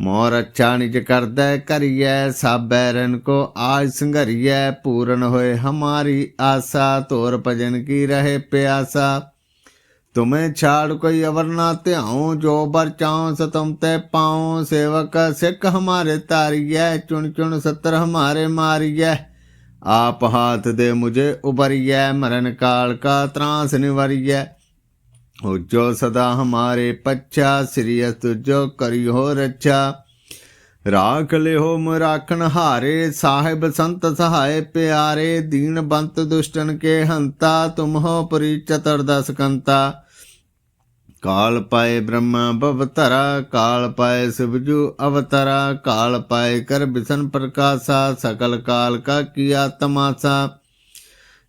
ਮੋਰ ਅੱਛਾ ਨਿਜ ਕਰਦੈ ਕਰੀਐ, ਸਾਬੈ ਰਨ ਕੋ ਆਜ ਸੰਘਰੀਐ, ਪੂਰਨ ਹੋਏ ਹਮਾਰੀ ਆਸਾ, ਤੋਰ ਭਜਨ ਕੀ ਰਹੇ ਪਿਆਸਾ। ਤੁਮੇ ਛਾੜ ਕੋਈ ਅਵਰ ਨਾ ਧਿਆਉ, ਜੋ ਬਰ ਚਾਉ ਸਤਮ ਤੇ ਪਾਉ। ਸੇਵਕ ਸਿੱਖ ਹਮਾਰੇ ਤਾਰੀਐ ਚੁਣ ਚੁਣ ਸਤਰ ਹਮਾਰੇ ਮਾਰੀਐ। ਆਪ ਹਾਥ ਦੇ ਮੁਝੇ ਉਬਰੀਐ ਮਰਨ ਕਾਲ ਕਾ ਤਰਾਸ ਨਿਵਰੀਐ। ਹੋ ਜੋ ਸਦਾ ਹਮਾਰੇ ਪੱਛਾ ਸ੍ਰੀ ਅਸ ਜੋ ਕਰਿਓ ਰੱਛਾ ਰਾਖ ਲਿਓ ਮਰਾਖਣ ਹਾਰੇ ਸਾਹਿਬ ਸੰਤ ਸਹਾਏ ਪਿਆਰੇ ਦੀਨ ਬੰਤ ਦੁਸ਼ਟਨ ਕੇ ਹੰਤਾ ਤੁਮ ਹੋ ਪਰੀ ਚਤੁਰਦਸ ਕੰਤਾ ਕਾਲ ਪਾਏ ਬ੍ਰਹਮਾ ਭਵਤਰਾ ਕਾਲ ਪਾਏ ਸਿਵਜੂ ਅਵਤਰਾ ਕਾਲ ਪਾਏ ਕਰ ਬਿਸਨ ਪ੍ਰਕਾਸ਼ਾ ਸਕਲ ਕਾਲ ਕਾ ਕੀਆ ਤਮਾਸਾ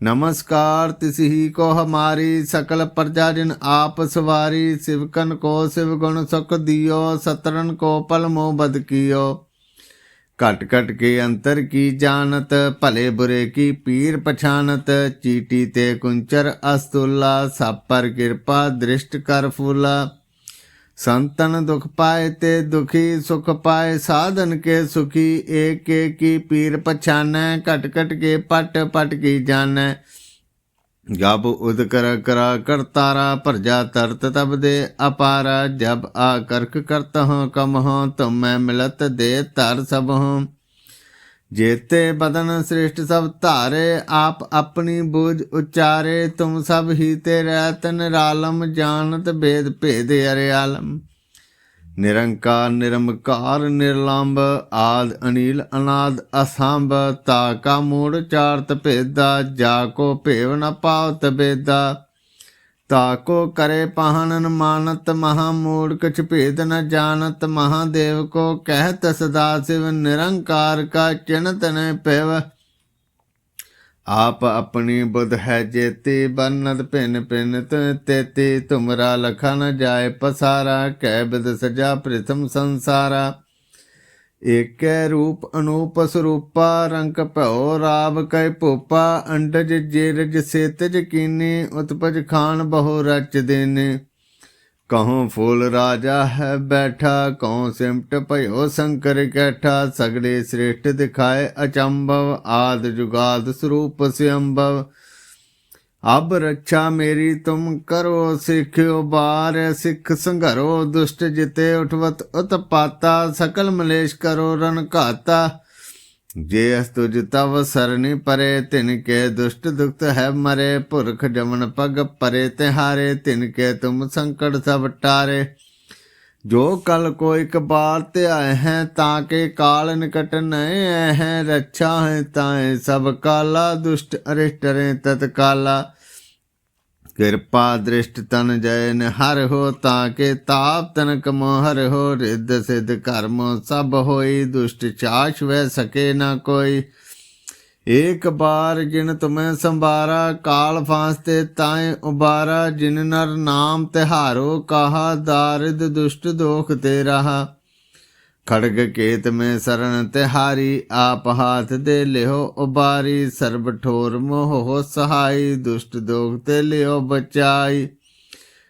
नमस्कार तिसही को हमारी सकल प्रजा जिन आप सवारी शिवकन को शिव गुण सुख दियो सतरन को पल मोह बद कियो घट घट के अंतर की जानत भले बुरे की पीर पछानत चीटी ते कुंचर अस्तुल्ला सब पर कृपा दृष्ट कर फूला ਸੰਤਨ ਦੁਖ ਪਾਏ ਤੇ ਦੁਖੀ ਸੁਖ ਪਾਏ, ਸਾਧਨ ਕੇ ਸੁਖੀ, ਏਕ ਏਕੀ ਪੀਰ ਪਛਾਨੈ, ਘਟ ਘਟ ਕੇ ਪਟ ਪਟ ਕੀ ਜਾਣੈ। ਗਾਬ ਉਦ ਕਰ ਕਰਾ ਕਰਤਾਰਾ ਭਰਜਾ ਤਰਤ ਤਬ ਦੇ ਅਪਾਰ ਜਬ ਆ ਕਰਕ ਕਰਤ ਹਾਂ ਕਮ ਹਾਂ ਤੁਮੈ ਮਿਲਤ ਦੇ ਤਰ ਸਭ ਹਾਂ ਜੇਤੇ ਬਦਨ ਸ੍ਰਿਸ਼ਟ ਸਭ ਧਾਰੇ, ਆਪ ਆਪਣੀ ਬੂਝ ਉਚਾਰੇ, ਤੁਮ ਸਭ ਹੀ ਤੇ ਰਹਿਤ ਨਿਰਾਲਮ ਜਾਣਤ ਭੇਦ ਭੇਦ ਅਰੇ ਆਲਮ। ਨਿਰੰਕਾਰ ਨਿਰਮਕਾਰ ਨਿਰਲੰਭ ਆਦ ਅਨੀਲ, ਅਨਾਦ ਅਸੰਭ, ਤਾ ਕਾ ਮੂੜ ਚਾਰਤ ਭੇਦਾ, ਜਾ ਕੋ ਭੇਵ ਨ ਪਾਵਤ ਬੇਦਾ। ਤਾਕੋ ਕਰੇ ਪਹਨਨ ਮਾਨਤ ਮਹਾ ਮੂੜ ਕਛ ਭੇਦ ਨ ਜਾਣਤ ਮਹਾਦੇਵ ਕੋ ਕਹਿਤ ਸਦਾ ਸਿਵ ਨਿਰੰਕਾਰ ਕਾ ਚਿਨਤ ਨ ਪਿਵ। ਆਪ ਆਪਣੀ ਬੁਧ ਹੈ ਜੇਤੀ, ਬਨਤ ਭਿਨ ਭਿਨ ਤੇਤੀ ਤੁਮਰਾ ਲਖਾ ਨ ਜਾਏ ਪਸਾਰਾ, ਕਹਿ ਬਿਦ ਸਜਾ ਪ੍ਰਥਮ ਸੰਸਾਰਾ। ਏਕੈ ਰੂਪ ਅਨੂਪ ਸਰੂਪਾ, ਰੰਗ ਭਉ ਰਾਵ ਕੈ ਭੂਪਾ, ਅੰਡਜ ਜੇਰਜ ਸੇਤਜ ਕੀਨੀ, ਉਤਪਜ ਖਾਨ ਬਹੁ ਰਚ ਦੇਨੇ। ਕਹਉ ਫੂਲ ਰਾਜਾ ਹੈ ਬੈਠਾ, ਕਹਉ ਸਿਮਟ ਭਇਓ ਸ਼ੰਕਰ ਕੈਠਾ, ਸਗਲੇ ਸ੍ਰੇਸ਼ਟ ਦਿਖਾਏ ਅਚੰਭਵ, ਆਦ ਜੁਗਾਦ ਸਰੂਪ ਸਿਅੰਭਵ। ਅਬ ਰੱਛਾ ਮੇਰੀ, ਤੁਮ ਕਰੋ ਸਿੱਖਿਓ ਬਾਰ, ਸਿੱਖ ਸੰਘਰੋ ਦੁਸ਼ਟ ਜਿਤੇ ਉਠਵਤ, ਉਤਪਾਤਾ, ਸਕਲ ਮਲੇਸ਼ ਕਰੋ ਰਨ ਘਾਤਾ। ਜੇ ਅਸ ਤੁਜ ਤਵ ਸਰਨੀ ਪਰੇ, ਤਿਨ ਕੇ ਦੁਸ਼ਟ ਦੁਖਤ ਹੈ ਮਰੇ। ਪੁਰਖ ਜਮਨ ਪਗ ਪਰੇ, ਤਿਹਾਰੇ, ਤਿਨ ਕੇ ਤੁਮ ਸੰਕਟ ਸਭ ਟਾਰੇ। ਜੋ ਕਲ ਕੋ ਇਕ ਬਾਰ ਤੇ ਆਏ ਹੈ, ਤਾਂ ਕੇ ਕਾਲ ਨਿਕਟ ਨਏ ਹੈ, ਰੱਛਾ ਹੈ ਤਾਏ ਸਭ ਕਾਲਾ, ਦੁਸ਼ਟ ਅਰਿਸ਼ਟ ਰੇ ਤਤ ਕਾਲਾ ਕਿਰਪਾ ਦ੍ਰਿਸ਼ਟ ਤਨ ਜੈ ਨ ਹਰ ਹੋ, ਤਾਂ ਕੇ ਤਾਪ ਤਨ ਕਮ ਹਰ ਹੋ, ਰਿੱਧ ਸਿਧ ਕਰਮ ਸਭ ਹੋਈ, ਦੁਸ਼ਟ ਚਾਸ਼ ਵੈ ਸਕੇ ਨਾ ਕੋਈ। ਏਕ ਬਾਰ ਜਿਨ ਤੁਮੈ ਸੰਭਾਰਾ, ਕਾਲ ਫਾਂਸ ਤੇ ਤਾਏ ਉਬਾਰਾ, ਜਿਨ ਨਰ ਨਾਮ ਤਿਹਾਰੋ, ਕਹਾ ਦਾਰਿਦ ਦੁਸ਼ਟ ਦੋਖ ਤੇ ਰਹਾ। ਖੜਗ ਕੇਤ ਮੈਂ ਸਰਣ ਤਿਹਾਰੀ, ਆਪ ਹਾਥ ਦੇ ਲਿਓ ਉਬਾਰੀ, ਸਰਬ ਠੋਰ ਮੋਹ ਸਹਾਈ, ਦੁਸ਼ਟ ਦੋਖ ਤੇ ਲਿਓ ਬਚਾਈ।